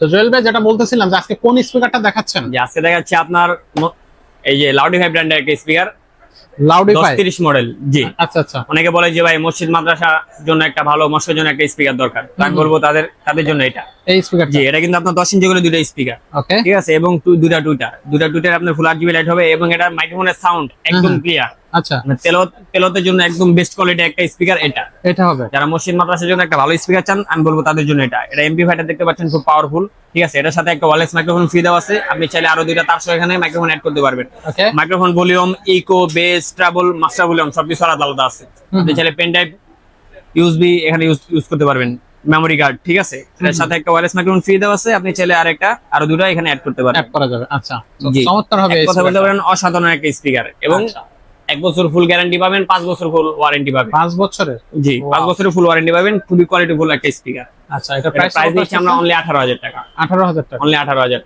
তো জুয়েল ভাই যেটা বলতেছিলাম যে আজকে কোন স্পিকারটা দেখাচ্ছেন? যে আজকে দেখা যাচ্ছে আপনার এই যে লাউডিফাই ব্র্যান্ডের একটা স্পিকার লাউডিফাই তিরিশ মডেল জি। আচ্ছা আচ্ছা। অনেকে বলে যে ভাই মসজিদ মাদ্রাসার জন্য একটা ভালো মসজিদের জন্য একটা স্পিকার দরকার। আমি বলব তাদের তাদের জন্য এটা। এই স্পিকারটা জি এটা কিন্তু আপনার দশ ইঞ্চি করে দুইটা স্পিকার ওকে ঠিক আছে? এবং টু- দুইটা টুইটার দুইটা টুইটার আপনার ফুল আরজিবি লাইট হবে এবং এটা মাইক্রোফোনের সাউন্ড একদম। ক্লিয়ার আচ্ছা। তেলত তেলতের জন্য একদম বেস্ট কোয়ালিটি একটা স্পিকার এটা। এটা হবে। যারা মসজিদ মাদ্রাসার জন্য একটা ভালো স্পিকার চান আমি বলব তাদের জন্য এটা। এটা এমপি ফাইটার দেখতে পাচ্ছেন খুব পাওয়ারফুল ঠিক আছে এটার সাথে একটা ওয়ারলেস মাইক্রোফোন ফ্রি দেওয়া আছে। আপনি চাইলে আরও দুইটা তার সহ এখানে মাইক্রোফোন অ্যাড করতে পারবেন। Microphone volume echo bass treble master volume সবকিছু আলাদা আলাদা আছে। আপনি চাইলে পেন ড্রাইভ ইউএসবি এখানে ইউজ ইউজ করতে পারবেন। মেমোরি কার্ড ঠিক আছে? এর সাথে একটা ওয়্যারলেস মাইক্রোফোন ফ্রি দেওয়া আছে। আপনি চাইলে আরেকটা আরও দুটো এখানে অ্যাড করতে পারেন অ্যাড করা যাবে আচ্ছা। চমৎকার হবে কথা বলতে পারেন অসাধারণ একটা স্পিকার এবং আচ্ছা। এক বছর ফুল গ্যারান্টি পাবেন পাঁচ বছর ফুল ওয়ারেন্টি পাবেন। পাঁচ বছরের? জি পাঁচ বছরের ফুল ওয়ারেন্টি পাবেন খুবই কোয়ালিটি ফুল একটা স্পিকার আচ্ছা এটা প্রাইস দিচ্ছি আমরা অনলি আঠারো হাজার টাকা। আঠারো হাজার টাকা। অনলি হাজার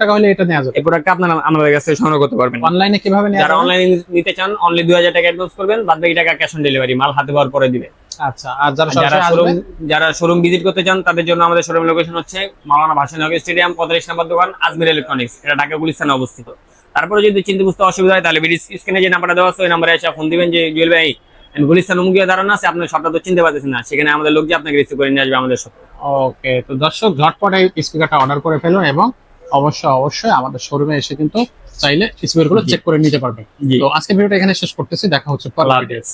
টাকা। হলে এটা নেওয়া যাবে। এই প্রোডাক্টটা আপনারা আমাদের কাছে সংগ্রহ করতে পারবেন। অনলাইনে কীভাবে নেওয়া যারা অনলাইনে নিতে চান অনলি দুই হাজার টাকা অ্যাডভান্স করবেন বাদ বাকি টাকা ক্যাশ অন ডেলিভারি মাল হাতে পাওয়ার পরে দিবে। আচ্ছা আর যারা যারা শোরুম যারা শোরুম ভিজিট করতে চান তাদের জন্য আমাদের শোরুম লোকেশন হচ্ছে মাওলানা স্টেডিয়াম পঁয়তাল্লিশ নম্বর দোকান আজমির ইলেকট্রনিক্স এটা ঢাকা গুলিস্তানে অবস্থিত। তারপরে যদি চিন্তা বুঝতে অসুবিধা হয় তাহলে স্ক্রিনে যে নাম্বারটা দেওয়া আছে ওই নাম্বারে এসে ফোন দিবেন যে জুয়েল ভাই গুলিস্তান উমুকিয়া দাঁড়ানো আছে আপনার সবটা তো চিনতে পারতেছেন না। সেখানে আমাদের লোক যে আপনাকে রিসিভ করে নিয়ে আসবে আমাদের সব। ওকে তো দর্শক ঝটপট এই স্পিকারটা অর্ডার করে ফেলুন এবং অবশ্যই অবশ্যই আমাদের শোরুমে এসে কিন্তু চাইলে স্পিকারগুলো চেক করে নিতে পারবেন। তো আজকে ভিডিওটা এখানে শেষ করতেছি দেখা হচ্ছে হাফেজ।